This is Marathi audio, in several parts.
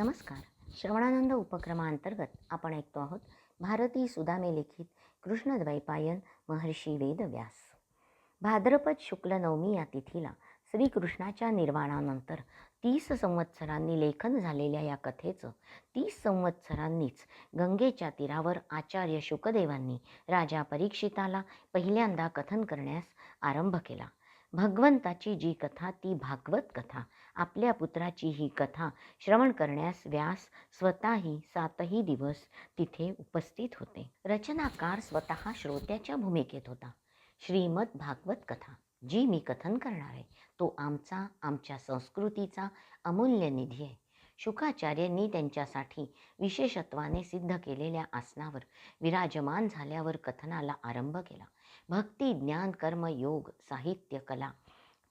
नमस्कार. श्रवणानंद उपक्रमांतर्गत आपण ऐकतो आहोत भारती सुदामे लिखित कृष्णद्वैपायन महर्षी वेदव्यास. भाद्रपद शुक्ल नवमी या तिथीला श्रीकृष्णाच्या निर्वाणानंतर तीस संवत्सरांनी लेखन झालेल्या या कथेचं तीस संवत्सरांनीच गंगेच्या तीरावर आचार्य शुकदेवांनी राजा परीक्षिताला पहिल्यांदा कथन करण्यास आरंभ केला. भगवंताची जी कथा ती भागवत कथा आपल्या पुत्राची ही कथा श्रवण करण्यास व्यास स्वतःही सातही दिवस तिथे उपस्थित होते. रचनाकार स्वतः श्रोत्याच्या भूमिकेत होता. श्रीमद भागवत कथा जी मी कथन करणार आहे तो आमचा आमच्या संस्कृतीचा अमूल्य निधी आहे. शुकाचार्यांनी त्यांच्यासाठी विशेषत्वाने सिद्ध केलेल्या आसनावर विराजमान झाल्यावर कथनाला आरंभ केला. भक्ती ज्ञान कर्म योग साहित्य कला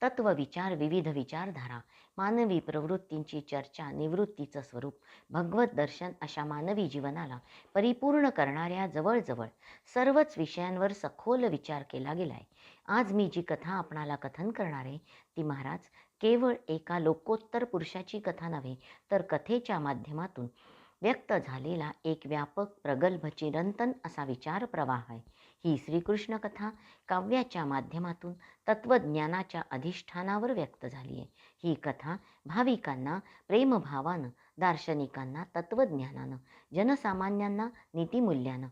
तत्व विचार विविध विचारधारा मानवी प्रवृत्तींची चर्चा निवृत्तीचं स्वरूप भगवत दर्शन अशा मानवी जीवनाला परिपूर्ण करणाऱ्या जवळजवळ सर्वच विषयांवर सखोल विचार केला गेलाय. आज मी जी कथा आपणाला कथन करणार आहे ती महाराज केवळ एका लोकोत्तर पुरुषाची कथा नव्हे तर कथेच्या माध्यमातून व्यक्त झालेला एक व्यापक प्रगल्भ चिरंतन असा विचार प्रवाह आहे. ही श्रीकृष्ण कथा काव्याच्या माध्यमातून तत्त्वज्ञानाच्या अधिष्ठानावर व्यक्त झाली आहे. ही कथा भाविकांना प्रेमभावानं दार्शनिकांना तत्त्वज्ञानानं जनसामान्यांना नीतिमूल्यानं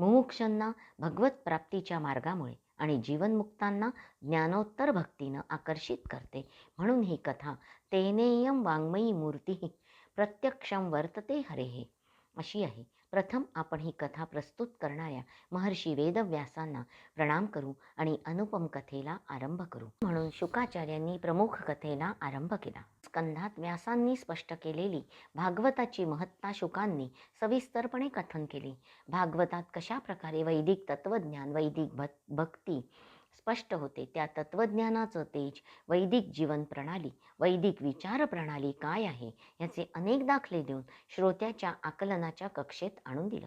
मुमुक्षांना भगवत प्राप्तीच्या मार्गामुळे आणि जीवनमुक्तांना ज्ञानोत्तर भक्तीनं आकर्षित करते. म्हणून ही कथा तेनेयम वाङ्मयी मूर्ती प्रत्यक्षम वर्तते हरेहे अशी आहे. प्रथम आपण ही कथा प्रस्तुत करणाऱ्या महर्षी वेदव्यासांना प्रणाम करू आणि अनुपम कथेला आरंभ करू. म्हणून शुकाचार्यांनी प्रमुख कथेला आरंभ केला. स्कंधात व्यासांनी स्पष्ट केलेली भागवताची महत्ता शुकांनी सविस्तरपणे कथन केली. भागवतात कशा प्रकारे वैदिक तत्वज्ञान वैदिक भक्ती स्पष्ट होते. त्या तत्वज्ञानाचं तेज वैदिक जीवन प्रणाली वैदिक विचार प्रणाली काय आहे याचे अनेक दाखले देऊन श्रोत्याच्या आकलनाच्या कक्षेत आणून दिलं.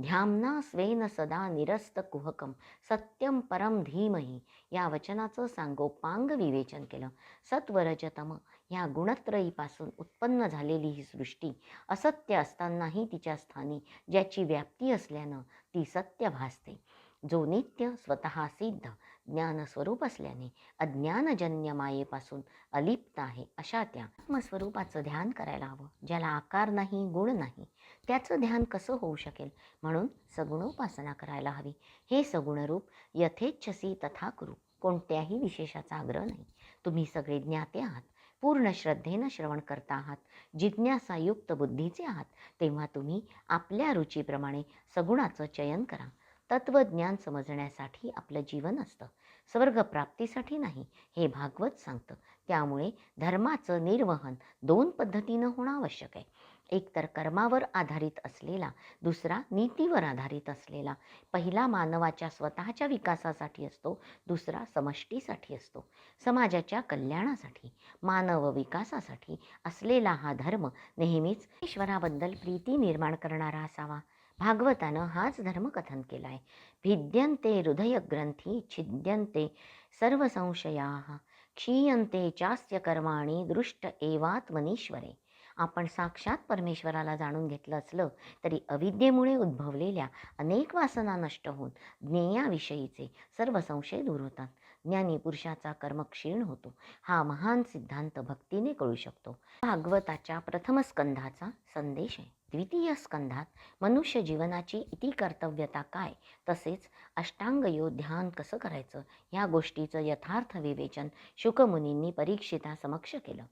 ध्यामना स्वेन सदा निरस्त कुहकम सत्यम परम धीमही या वचनाचं सांगोपांग विवेचन केलं. सत्वरजतम या गुणत्रयीपासून उत्पन्न झालेली ही सृष्टी असत्य असतानाही तिच्या स्थानी ज्याची व्याप्ती असल्यानं ती सत्य भासते. जो नित्य स्वतः सिद्ध ज्ञानस्वरूप असल्याने अज्ञानजन्य मायेपासून अलिप्त आहे अशा त्या आत्मस्वरूपाचं ध्यान करायला हवं ज्याला आकार नाही गुण नाही. त्याचं ध्यान कसं होऊ शकेल? म्हणून सगुणोपासना करायला हवी. हे सगुणरूप यथेच्छसी तथा करू कोणत्याही विशेषाचा आग्रह नाही. तुम्ही सगळे ज्ञाते आहात पूर्ण श्रद्धेनं श्रवण करता आहात जिज्ञासायुक्त बुद्धीचे आहात तेव्हा तुम्ही आपल्या रुचीप्रमाणे सगुणाचं चयन करा. तत्वज्ञान समजण्यासाठी आपलं जीवन असतं. स्वर्गप्राप्तीसाठी नाही हे भागवत सांगतं. त्यामुळे धर्माचं निर्वहन दोन पद्धतीनं होणं आवश्यक आहे. एकतर कर्मावर आधारित असलेला दुसरा नीतीवर आधारित असलेला. पहिला मानवाच्या स्वतःच्या विकासासाठी असतो दुसरा समष्टीसाठी असतो. समाजाच्या कल्याणासाठी मानव विकासासाठी असलेला हा धर्म नेहमीच ईश्वराबद्दल प्रीती निर्माण करणारा असावा. भागवतानं हाच धर्मकथन केला आहे हृदय हृदयग्रंथी छिद्यंते सर्व संशया क्षीयंते चास्य कर्माणी दृष्ट एवात्मनीश्वरे. आपण साक्षात परमेश्वराला जाणून घेतलं असलं तरी अविद्येमुळे उद्भवलेल्या अनेक वासना नष्ट होऊन ज्ञेयाविषयीचे सर्व संशय दूर होतात. ज्ञानी पुरुषाचा कर्म क्षीण होतो. हा महान सिद्धांत भक्तीने कळू शकतो. भागवताच्या प्रथम स्कंधाचा संदेश आहे. द्वितीय स्कंधात मनुष्य जीवनाची इति कर्तव्यता काय? तसेच अष्टांगयो ध्यान कसं करायचं? या गोष्टीचं यथार्थ विवेचन शुकमुनींनी परीक्षिता समक्ष केलं.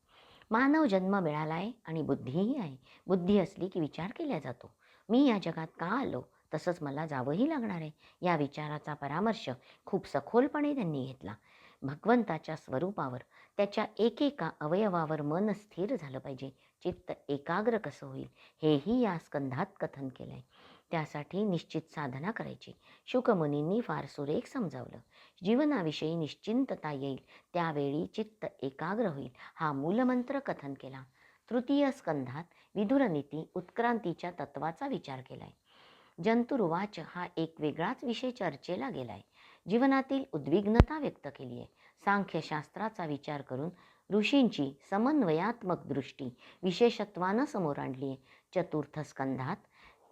मानव जन्म मिळाला आहे आणि बुद्धीही आहे. बुद्धी असली की विचार केला जातो. मी या जगात का आलो? तसंच मला जावंही लागणार आहे. या विचाराचा परामर्श खूप सखोलपणे त्यांनी घेतला. भगवंताच्या स्वरूपावर त्याच्या एकेका अवयवावर मन स्थिर झालं पाहिजे. चित्त एकाग्र कसं होईल हेही या स्कंधात कथन केलं आहे त्यासाठी निश्चित साधना करायची. शुकमुनींनी फार सुरेख समजावलं. जीवनाविषयी निश्चिंतता येईल त्यावेळी चित्त एकाग्र होईल हा मूलमंत्र कथन केला. तृतीय स्कंधात विधुरनीती उत्क्रांतीच्या तत्वाचा विचार केला आहे जंतुरुवाच हा एक वेगळाच विषय चर्चेला गेला आहे जीवनातील उद्विग्नता व्यक्त केली आहे सांख्यशास्त्राचा विचार करून ऋषींची समन्वयात्मक दृष्टी विशेषत्वानं समोर आणली आहे. चतुर्थ स्कंधात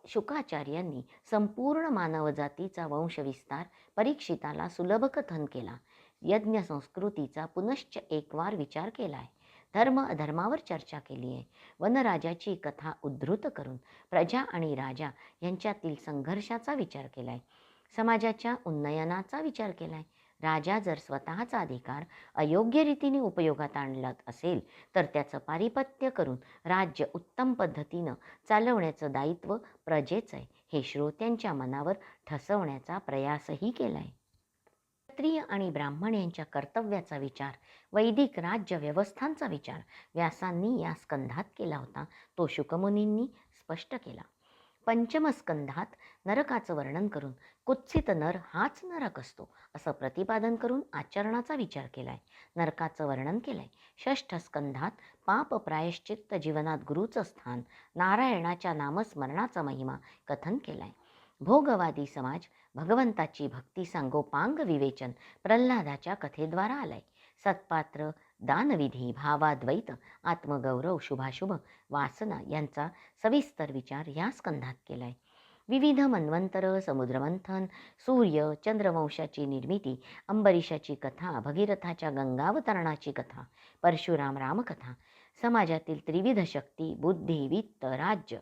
शुकाचार्यांनी संपूर्ण मानवजातीचा वंशविस्तार परीक्षिताला सुलभ कथन केला. यज्ञ संस्कृतीचा पुनश्च एकवार विचार केला आहे धर्म अधर्मावर चर्चा केली आहे. वनराजाची कथा उद्धृत करून प्रजा आणि राजा यांच्यातील संघर्षाचा विचार केला आहे समाजाच्या उन्नयनाचा विचार केला आहे राजा जर स्वतःचा अधिकार अयोग्य रीतीने उपयोगात आणला असेल तर त्याचं पारिपत्य करून राज्य उत्तम पद्धतीनं चालवण्याचं दायित्व प्रजेचं आहे हे श्रोत्यांच्या मनावर ठसवण्याचा प्रयासही केला आहे क्षत्रिय आणि ब्राह्मण यांच्या कर्तव्याचा विचार वैदिक राज्य व्यवस्थांचा विचार व्यासांनी या स्कंधात केला होता तो शुकमुनींनी स्पष्ट केला. पंचमस्कंधात नरकाचं वर्णन करून कुत्सित नर हाच नरक असतो असं प्रतिपादन करून आचरणाचा विचार केलाय. नरकाचं वर्णन केलंय. षष्ठ स्कंधात पाप प्रायश्चित्त जीवनात गुरुचं स्थान नारायणाच्या नामस्मरणाचा महिमा कथन केलाय. भोगवादी समाज भगवंताची भक्ती सांगोपांग विवेचन प्रल्हादाच्या कथेद्वारा आलाय. सत्पात्र दानविधी भावाद्वैत आत्मगौरव शुभाशुभ वासना यांचा सविस्तर विचार या स्कंधात केलाय. विविध मन्वंतर समुद्रमंथन सूर्य चंद्रवंशाची निर्मिती अंबरीशाची कथा भगीरथाच्या गंगावतरणाची कथा परशुराम रामकथा समाजातील त्रिविध शक्ती बुद्धी वित्त राज्य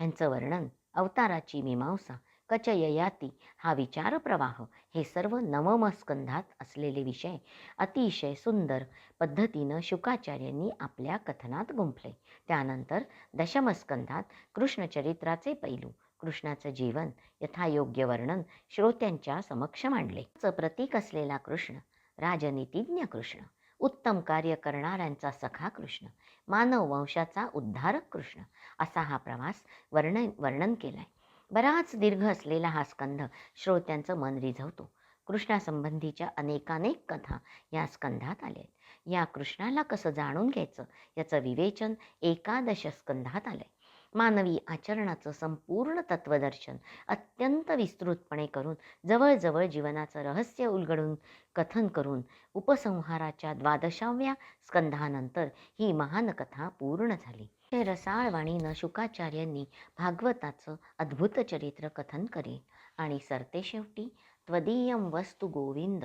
यांचं वर्णन अवताराची मीमांसा कचययाती हा विचार प्रवाह हे सर्व नवमस्कंधात असलेले विषय अतिशय सुंदर पद्धतीनं शुकाचार्यांनी आपल्या कथनात गुंफले. त्यानंतर दशमस्कंधात कृष्णचरित्राचे पैलू कृष्णाचं जीवन यथायोग्य वर्णन श्रोत्यांच्या समक्ष मांडले. प्रतीक असलेला कृष्ण राजनीतिज्ञ कृष्ण उत्तम कार्य करणाऱ्यांचा सखा कृष्ण मानव वंशाचा उद्धारक कृष्ण असा हा प्रवास वर्णन वर्णन केलाय. बराच दीर्घ असलेला हा स्कंध श्रोत्यांचं मन रिझवतो. कृष्णासंबंधीच्या अनेकानेक कथा या स्कंधात आल्या आहेत. या कृष्णाला कसं जाणून घ्यायचं? याचं विवेचन एकादश स्कंधात आलंय. मानवी आचरणाचं संपूर्ण तत्वदर्शन अत्यंत विस्तृतपणे करून जवळजवळ जीवनाचं रहस्य उलगडून कथन करून उपसंहाराच्या द्वादशाव्या स्कंधानंतर ही महान कथा पूर्ण झाली. हे रसाळ वाणीनं शुकाचार्यांनी भागवताचं अद्भुत चरित्र कथन करी आणि सरते शेवटी त्वदीयं वस्तु गोविंद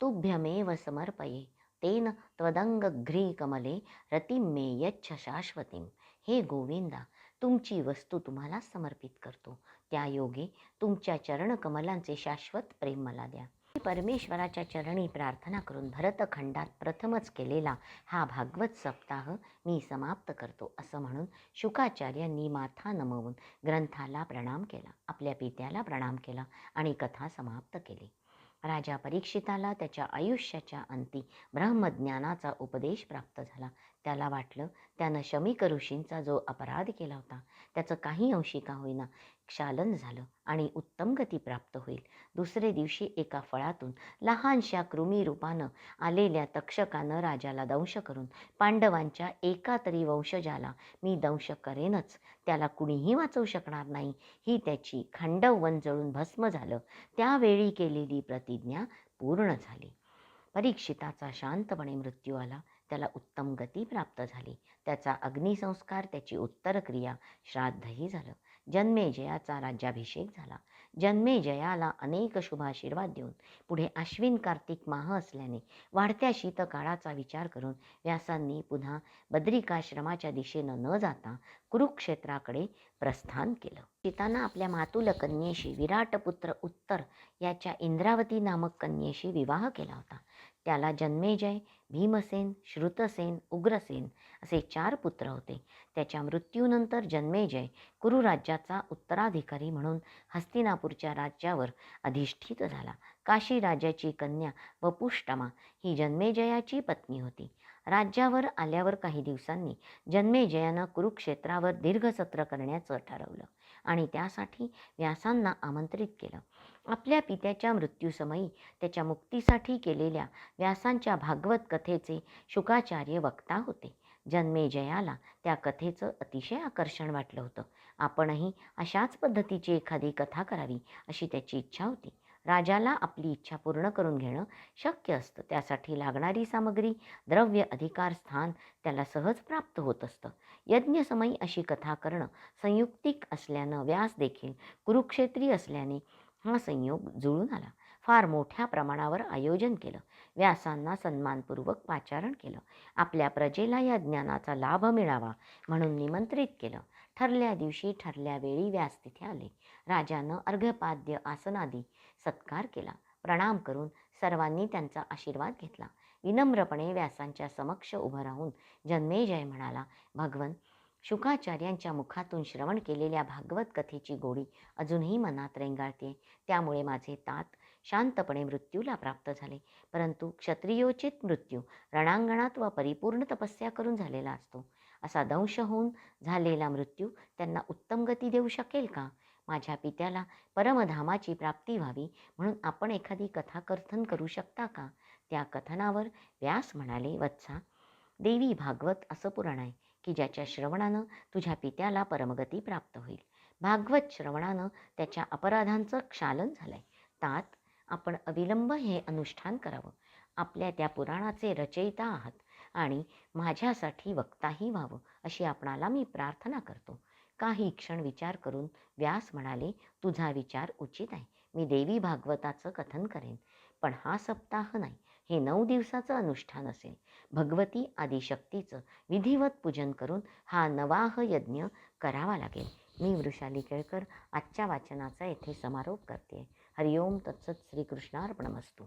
तुभ्यमेव समर्पये तेन त्वदंगघ्री कमले रतिं मे यच्छ शाश्वतीं. हे गोविंदा तुमची वस्तू तुम्हाला समर्पित करतो. त्या योगे तुमच्या चरणकमलांचे शाश्वत प्रेम मला द्या. परमेश्वराच्या चरणी प्रार्थना करून भरतखंडात प्रथमच केलेला हा भागवत सप्ताह मी समाप्त करतो असं म्हणून शुकाचार्यांनी माथा नमवून ग्रंथाला प्रणाम केला आपल्या पित्याला प्रणाम केला आणि कथा समाप्त केली. राजा परीक्षिताला त्याच्या आयुष्याच्या अंती ब्रह्मज्ञानाचा उपदेश प्राप्त झाला. त्याला वाटलं त्यानं शमीक ऋषींचा जो अपराध केला होता त्याचं काही अंशी का होईना क्षालन झालं आणि उत्तम गती प्राप्त होईल. दुसरे दिवशी एका फळातून लहानशा कृमी रूपानं आलेल्या तक्षकानं राजाला दंश करून पांडवांच्या एका तरी वंशजाला मी दंश करेनच त्याला कुणीही वाचवू शकणार नाही ही त्याची खांडववन जळून भस्म झालं. त्यावेळी केलेली प्रतिज्ञा पूर्ण झाली. परीक्षिताचा शांतपणे मृत्यू आला त्याला उत्तम गती प्राप्त झाली. त्याचा अग्निसंस्कार त्याची उत्तर क्रिया श्राद्धही झालं. जन्मेजयाचा राज्याभिषेक झाला. जन्मेजयाला अनेक शुभाशीर्वाद देऊन पुढे आश्विन कार्तिक माह असल्याने वाढत्या शीतकाळाचा विचार करून व्यासांनी पुन्हा बद्रिकाश्रमाच्या दिशेनं न जाता कुरुक्षेत्राकडे प्रस्थान केलं. सीतानं आपल्या मातुल कन्येशी विराटपुत्र उत्तर याच्या इंद्रावती नामक कन्येशी विवाह केला होता. त्याला जन्मेजय भीमसेन श्रुतसेन उग्रसेन असे चार पुत्र होते. त्याच्या मृत्यूनंतर जन्मेजय कुरुराज्याचा उत्तराधिकारी म्हणून हस्तिनापूरच्या राज्यावर अधिष्ठित झाला. काशी राजाची कन्या वपुष्टमा ही जन्मेजयाची पत्नी होती. राज्यावर आल्यावर काही दिवसांनी जन्मेजयानं कुरुक्षेत्रावर दीर्घसत्र करण्याचं ठरवलं आणि त्यासाठी व्यासांना आमंत्रित केलं. आपल्या पित्याच्या मृत्यूसमयी त्याच्या मुक्तीसाठी केलेल्या व्यासांच्या भागवत कथेचे शुकाचार्य वक्ता होते. जन्मेजयाला त्या कथेचं अतिशय आकर्षण वाटलं होतं. आपणही अशाच पद्धतीची एखादी कथा करावी अशी त्याची इच्छा होती. राजाला आपली इच्छा पूर्ण करून घेणं शक्य असतं. त्यासाठी लागणारी सामग्री द्रव्य अधिकार स्थान त्याला सहज प्राप्त होत असतं. यज्ञसमयी अशी कथा करणं संयुक्तिक असल्यानं व्यास देखील कुरुक्षेत्री असल्याने हा संयोग जुळून आला. फार मोठ्या प्रमाणावर आयोजन केलं. व्यासांना सन्मानपूर्वक पाचारण केलं. आपल्या प्रजेला या ज्ञानाचा लाभ मिळावा म्हणून निमंत्रित केलं. ठरल्या दिवशी ठरल्या वेळी व्यास तिथे आले. राजानं अर्घ्यपाद्य आसनादी सत्कार केला. प्रणाम करून सर्वांनी त्यांचा आशीर्वाद घेतला. विनम्रपणे व्यासांच्या समक्ष उभं राहून जन्मेजय म्हणाला भगवन शुकाचार्यांच्या मुखातून श्रवण केलेल्या भागवत कथेची गोडी अजूनही मनात रेंगाळते. त्यामुळे माझे तात शांतपणे मृत्यूला प्राप्त झाले. परंतु क्षत्रियोचित मृत्यू रणांगणात व परिपूर्ण तपस्या करून झालेला असतो. असा दंश होऊन झालेला मृत्यू त्यांना उत्तम गती देऊ शकेल का? माझ्या पित्याला परमधामाची प्राप्ती व्हावी म्हणून आपण एखादी कथा कथन करू शकता का? त्या कथनावर व्यास म्हणाले वत्सा देवी भागवत असं पुराण आहे. की ज्याच्या श्रवणानं तुझ्या पित्याला परमगती प्राप्त होईल. भागवत श्रवणानं त्याच्या अपराधांचं क्षालन झालंय. तात आपण अविलंब हे अनुष्ठान करावं. आपल्या त्या पुराणाचे रचयिता आहात आणि माझ्यासाठी वक्ताही व्हावं अशी आपणाला मी प्रार्थना करतो. काही क्षण विचार करून व्यास म्हणाले तुझा विचार उचित आहे. मी देवी भागवताचं कथन करेन. पण हा सप्ताह नाही. हे नऊ दिवसाचं अनुष्ठान असेल. भगवती आदिशक्तीचं विधिवत पूजन करून हा नवाह यज्ञ करावा लागेल. मी वृषाली केळकर आजच्या वाचनाचा येथे समारोप करते. हरिओम तत्सत श्रीकृष्णार्पणमस्तू.